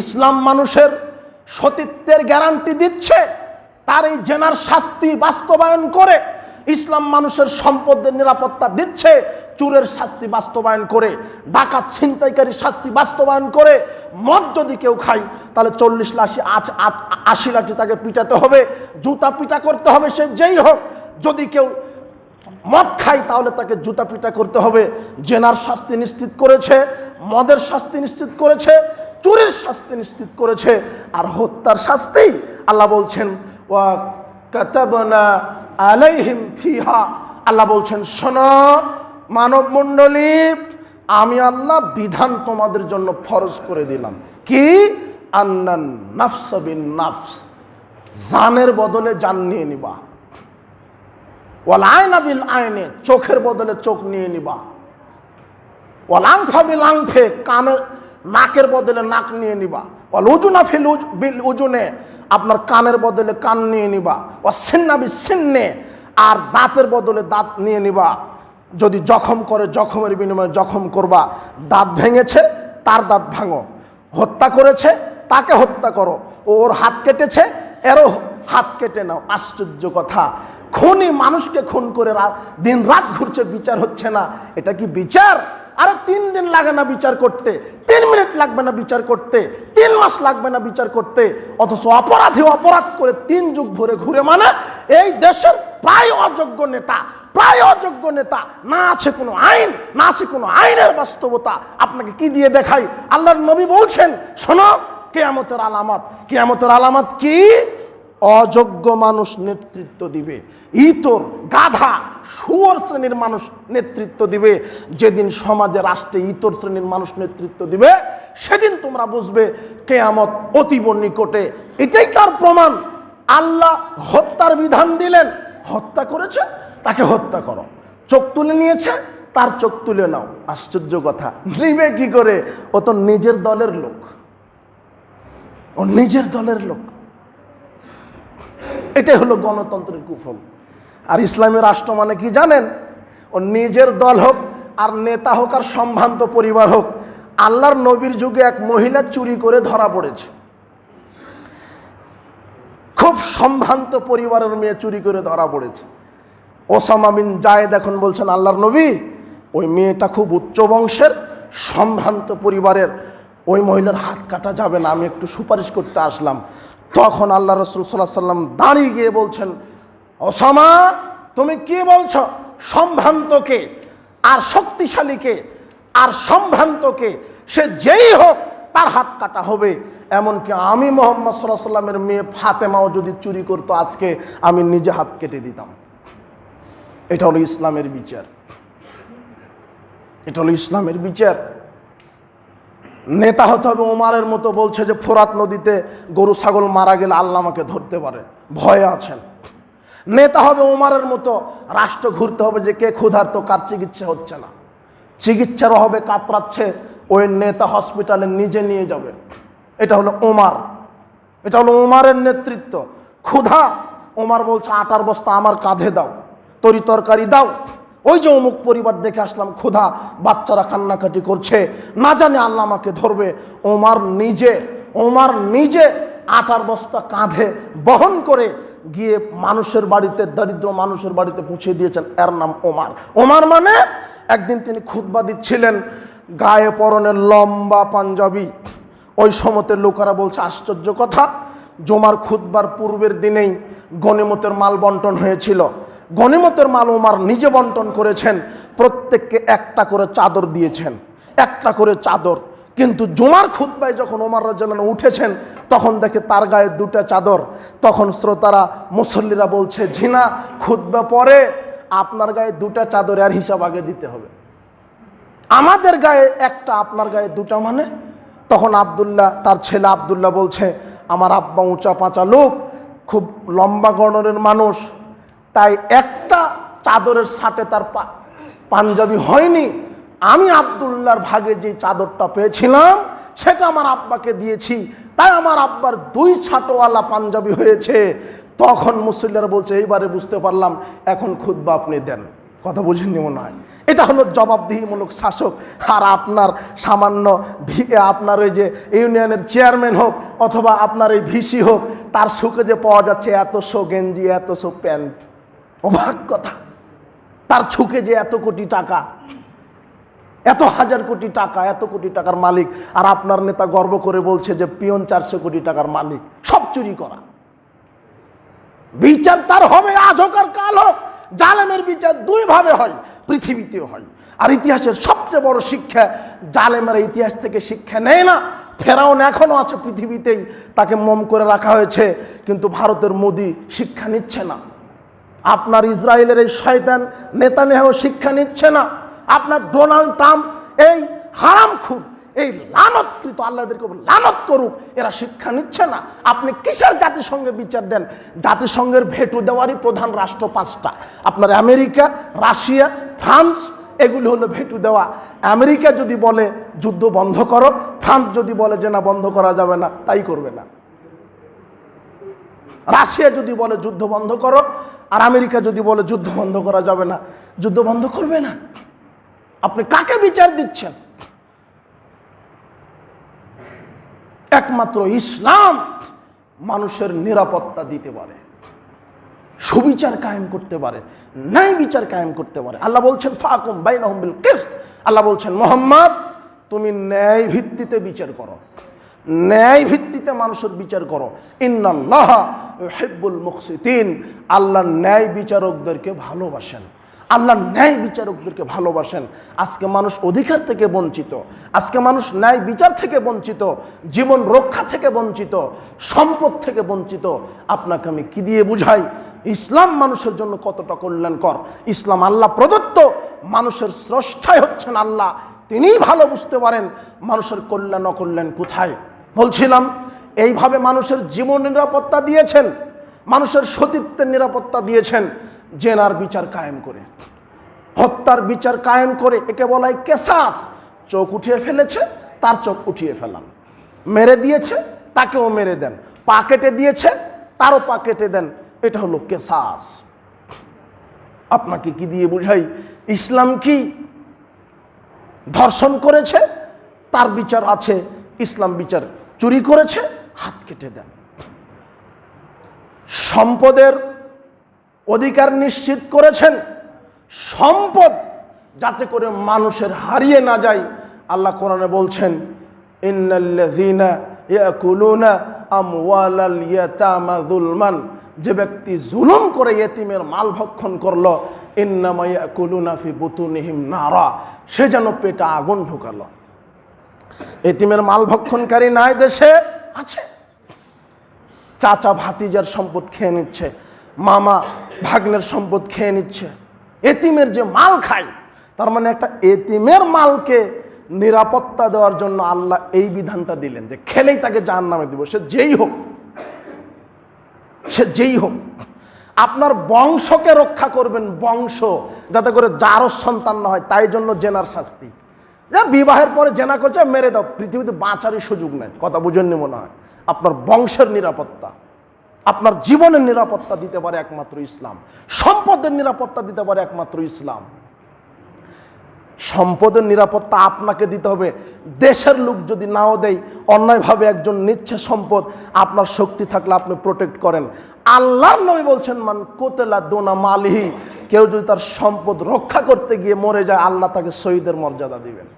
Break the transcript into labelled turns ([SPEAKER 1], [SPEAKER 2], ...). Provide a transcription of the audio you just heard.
[SPEAKER 1] ইসলাম মানুষের সতীত্বের গ্যারান্টি দিচ্ছে তার এই জেনার শাস্তি বাস্তবায়ন করে ইসলাম মানুষের সম্পদের নিরাপত্তা দিচ্ছে, চুরের শাস্তি বাস্তবায়ন করে, ডাকাত ছিনতাইকারী শাস্তি বাস্তবায়ন করে, মদ যদি কেউ খায়, তাহলে চল্লিশ লাশি আট আশি লাঠি তাকে পিটাতে হবে, জুতা পিটা করতে হবে, সে যেই হোক, যদি কেউ মদ খাই তাহলে তাকে জুতা পিটা করতে হবে, জেনার শাস্তি নিশ্চিত করেছে, মদের শাস্তি নিশ্চিত করেছে চুরির শাস্তি নিশ্চিত করেছে আর হত্যার শাস্তি আল্লাহ বলছেন, ওয়া কাতাবনা আলাইহিম ফিহা। আল্লাহ বলছেন, শোনো মানব মণ্ডলী আমি আল্লাহ বিধান তোমাদের জন্য ফরজ করে দিলাম। কি? আন্নান নাফস বিন নাফস। জানের বদলে জান নিয়ে নিবা। ওয়াল আয়না বিল আইনে চোখের বদলে চোখ নিয়ে নিবা। ওয়াল আংফা বিল আংফে, কানের নাকের বদলে নাক নিয়ে নিবা। ওয়াল উজুনা ফিল বিল উজুনে। আপনার কানের বদলে কান নিয়ে নিবা। ও সিন্না বি সিন্নে আর দাঁতের বদলে দাঁত নিয়ে নিবা। যদি জখম করে জখমের বিনিময়ে জখম করবা, দাঁত ভেঙেছে, তার দাঁত ভাঙো। হত্যা করেছে, তাকে হত্যা করো। ওর হাত কেটেছে, এরও হাত কেটে নাও। আশ্চর্য কথা। খুনি মানুষকে খুন করে দিন রাত ঘুরছে, বিচার হচ্ছে না। এটা কি বিচার? আরে তিন দিন লাগে না বিচার করতে, তিন মিনিট লাগবে না বিচার করতে, তিন মাস লাগবে না বিচার করতে, অথচ অপরাধী অপরাধ করে তিন যুগ ভরে ঘুরে মানে এই দেশের প্রায় অযোগ্য নেতা, প্রায় অযোগ্য নেতা, না আছে কোনো আইন, না আছে কোনো আইনের বাস্তবতা। আপনাকে কি দিয়ে দেখাই? আল্লাহর নবী বলছেন, শোনো, কেয়ামতের আলামত। কেয়ামতের আলামত কি? অযোগ্য মানুষ নেতৃত্ব দিবে। ইতর, গাধা সুয়র শ্রেণির মানুষ নেতৃত্ব দিবে। যেদিন সমাজে, রাষ্ট্রে ইতর শ্রেণির মানুষ নেতৃত্ব দিবে, সেদিন তোমরা বুঝবে কেয়ামত অতীব নিকটে। এটাই তার প্রমাণ। আল্লাহ হত্যার বিধান দিলেন। হত্যা করেছে, তাকে হত্যা করো। চোখ তুলে নিয়েছে, তার চোখ তুলে নাও। আশ্চর্য কথা। নিবে কি করে? ও তো নিজের দলের লোক। ও নিজের দলের লোক। এটাই হলো গণতন্ত্রের কুফল। আর ইসলামী রাষ্ট্র মানে কি জানেন? ও নিজের দল হোক, আর নেতা হোক, আর সম্ভ্রান্ত পরিবার হোক, আল্লাহর নবীর যুগে এক মহিলা চুরি করে ধরা পড়েছে। খুব সম্ভ্রান্ত পরিবারের মেয়ে চুরি করে ধরা পড়েছে। ওসামা বিন জায়েদ এখন বলছেন, আল্লাহর নবী, ওই মেয়েটা খুব উচ্চ বংশের, সম্ভ্রান্ত পরিবারের, ওই মহিলার হাত কাটা যাবে না, আমি একটু সুপারিশ করতে আসলাম। তখন আল্লাহ রসুল সাল্লাহ সাল্লাম দাঁড়িয়ে গিয়ে বলছেন, ওসামা, তুমি কি বলছ? সম্ভ্রান্তকে আর শক্তিশালীকে আর সম্ভ্রান্তকে সে যেই হোক তার হাত কাটা হবে। এমনকি আমি মোহাম্মদ সাল্লাহ সাল্লামের মেয়ে ফাতেমাও যদি চুরি করতো, আজকে আমি নিজে হাত কেটে দিতাম। এটা হলো ইসলামের বিচার। এটা হলো ইসলামের বিচার। নেতা হতে হবে ওমারের মতো, বলছে যে ফোরাত নদীতে গরু, ছাগল মারা গেলে আল্লাহ আমাকে ধরতে পারে। ভয়ে আছেন। নেতা হবে ওমারের মতো, রাষ্ট্র ঘুরতে হবে যে কে ক্ষুধার্ত, কার চিকিৎসা হচ্ছে না। চিকিৎসার অভাবে কাতরাচ্ছে, ওই নেতা হসপিটালে নিজে নিয়ে যাবে। এটা হলো ওমার। এটা হলো ওমারের নেতৃত্ব। ক্ষুধা, ওমার বলছে, আটার বস্তা আমার কাঁধে দাও, তরি তরকারি দাও ওই যে অমুক পরিবার দেখে আসলাম ক্ষুধা, বাচ্চারা কান্নাকাটি করছে। না জানে আল্লাহ আমাকে ধরবে। ওমার নিজে ওমার নিজে আটার বস্তা কাঁধে বহন করে গিয়ে মানুষের বাড়িতে, দরিদ্র মানুষের বাড়িতে পৌঁছে দিয়েছেন। এর নাম ওমার। ওমার মানে একদিন তিনি খুতবা দিচ্ছিলেন, গায়ে পরনের লম্বা পাঞ্জাবি। ওই সমতের লোকেরা বলছে, আশ্চর্য কথা, জমার খুতবার পূর্বের দিনেই গণিমতের মাল বন্টন হয়েছিল। গণিমতের মাল ওমার নিজে বন্টন করেছেন, প্রত্যেককে একটা করে চাদর দিয়েছেন, একটা করে চাদর। কিন্তু জুমার খুতবায় যখন ওমর রাজান উঠেছেন, তখন দেখে তার গায়ে দুটা চাদর। তখন শ্রোতারা, মুসল্লিরা বলছে, ঝিনা, খুতবা পরে আপনার গায়ে দুটা চাদর আর হিসাব আগে দিতে হবে। আমাদের গায়ে একটা, আপনার গায়ে দুটা মানে? তখন আবদুল্লাহ, তার ছেলে আবদুল্লাহ বলছে, আমার আব্বা উঁচা পাঁচা লোক, খুব লম্বা গণনের মানুষ তাই একটা চাদরের সাথে তার পাঞ্জাবি হয়নি। আমি আবদুল্লাহর ভাগে যে চাদরটা পেয়েছিলাম, সেটা আমার আব্বাকে দিয়েছি। তাই আমার আব্বার দুই ছাটোয়ালা পাঞ্জাবি হয়েছে। তখন মুসল্লারা বলছে, এইবারে বুঝতে পারলাম, এখন খুদ্া আপনি দেন। কথা বুঝেননি মনে হয়। এটা হলো জবাবদিহিমূলক শাসক। আর আপনার সামান্য আপনার ওই যে ইউনিয়নের চেয়ারম্যান হোক, অথবা আপনার এই ভিসি হোক, তার সুখে যে পাওয়া যাচ্ছে এতশো গেঞ্জি এতশো প্যান্ট। অবাক কথা। তার ছুকে যে এত কোটি টাকা, এত হাজার কোটি টাকা, এত কোটি টাকার মালিক, আর আপনার নেতা গর্ব করে বলছে যে পিয়ন চারশো কোটি টাকার মালিক, সব চুরি করা। বিচার তার হবে, আজ হোক আর কাল হোক, জালেমের বিচার দুই ভাবে হয়, পৃথিবীতেও হয়। আর ইতিহাসের সবচেয়ে বড় শিক্ষা, জালেমের ইতিহাস থেকে শিক্ষা নেয় না। ফেরাউন এখনও আছে পৃথিবীতেই, তাকে মম করে রাখা হয়েছে, কিন্তু ভারতের মোদি শিক্ষা নিচ্ছে না। আপনার ইসরায়েলের এই শয়তান নেতানেহাও শিক্ষা নিচ্ছে না। আপনার ডোনাল্ড ট্রাম্প এই হারামখুর এই লানতকৃত আল্লাহদেরকে লানত করুক, এরা শিক্ষা নিচ্ছে না। আপনি কিসের জাতিসংঘে বিচার দেন? জাতিসংঘের ভেটু দেওয়ারই প্রধান রাষ্ট্র পাঁচটা। আপনার আমেরিকা, রাশিয়া, ফ্রান্স, এগুলো হলো ভেটু দেওয়া। আমেরিকা যদি বলে যুদ্ধ বন্ধ করো, ফ্রান্স যদি বলে যে না, বন্ধ করা যাবে না, তাই করবে না। রাশিয়া যদি বলে যুদ্ধ বন্ধ করো, আর আমেরিকা যদি বলে যুদ্ধ বন্ধ করা যাবে না, যুদ্ধ বন্ধ করবে না। আপনি কাকে বিচার দিচ্ছেন? একমাত্র ইসলাম মানুষের নিরাপত্তা দিতে পারে, সুবিচার কায়েম করতে পারে, ন্যায় বিচার কায়েম করতে পারে। আল্লাহ বলছেন ফাকুম বিল কিসত। আল্লাহ বলছেন, মোহাম্মদ, তুমি ন্যায় ভিত্তিতে বিচার করো। ন্যায় ভিত্তিতে মানুষের বিচার করো। ইন্নাল্লাহ হেব্বুল মুখসিতিন। আল্লাহ ন্যায় বিচারকদেরকে ভালোবাসেন। আল্লাহ ন্যায় বিচারকদেরকে ভালোবাসেন। আজকে মানুষ অধিকার থেকে বঞ্চিত। আজকে মানুষ ন্যায় বিচার থেকে বঞ্চিত। জীবন রক্ষা থেকে বঞ্চিত। সম্পদ থেকে বঞ্চিত। আপনাকে আমি কি দিয়ে বুঝাই? ইসলাম মানুষের জন্য কতটা কল্যাণকর? ইসলাম আল্লাহ প্রদত্ত। মানুষের স্রষ্টাই হচ্ছেন আল্লাহ। তিনিই ভালো বুঝতে পারেন মানুষের কল্যাণ, অকল্যাণ কোথায়? বলছিলাম, এইভাবে মানুষের জীবন নিরাপত্তা দিয়েছেন, মানুষের সতীত্বের নিরাপত্তা দিয়েছেন জেনার বিচার কায়েম করে। হত্যার বিচার কায়েম করে একে বলা হয় কেসাস, চোখ উঠিয়ে ফেলেছে, তার চোখ উঠিয়ে ফেলান মেরে দিয়েছে, তাকেও মেরে দেন। পা কেটে দিয়েছে, তারও পা কেটে দেন, এটা হলো কেসাস। আপনাকে কি দিয়ে বুঝাই, ইসলাম কি ধর্ষণ করেছে, তার বিচার আছে, ইসলাম বিচার চুরি করেছে, হাত কেটে দেন। সম্পদের অধিকার নিশ্চিত করেছেন, সম্পদ যাতে করে মানুষের হারিয়ে না যায়। আল্লাহ কোরআনে বলছেন, ইন্নাল্লাযীনা যে ব্যক্তি জুলুম করে ইয়েতিমের মাল ভক্ষণ করল, ইন্নামা ইয়াকুলুনা ফি বুতুনিহিম নারা। সে যেন পেটে আগুন ঢুকালো। এতিমের মাল ভক্ষণকারী নাই দেশে, আছে। চাচা ভাতিজার সম্পদ খেয়ে নিচ্ছে, মামা ভাগ্নের সম্পদ খেয়ে নিচ্ছে। এতিমের যে মাল খায়, তার মানে একটা এতিমের মালকে নিরাপত্তা দেওয়ার জন্য আল্লাহ এই বিধানটা দিলেন যে খেলেই তাকে জাহান নামে দিব, সে যেই হোক, সে যেই হোক, আপনার বংশকে রক্ষা করবেন বংশ, যাতে করে যারও সন্তান না হয়, তাই জন্য জেনার শাস্তি। যে বিবাহের পরে জেনা করছে, মেরে দাও। পৃথিবীতে বাঁচারই সুযোগ নেই। কথা বুঝেননি মনে হয়? আপনার বংশের নিরাপত্তা, আপনার জীবনের নিরাপত্তা দিতে পারে একমাত্র ইসলাম। সম্পদের নিরাপত্তা দিতে পারে একমাত্র ইসলাম। সম্পদের নিরাপত্তা আপনাকে দিতে হবে। দেশের লোক যদি নাও দেয়, অন্যায়ভাবে একজন নিচ্ছে সম্পদ, আপনার শক্তি থাকলে আপনি প্রোটেক্ট করেন। আল্লাহর নবী বলছেন, মান কোতেলা দোনা মালিহি কেউ যদি তার সম্পদ রক্ষা করতে গিয়ে মরে যায় আল্লাহ তাকে শহীদের মর্যাদা দিবেন।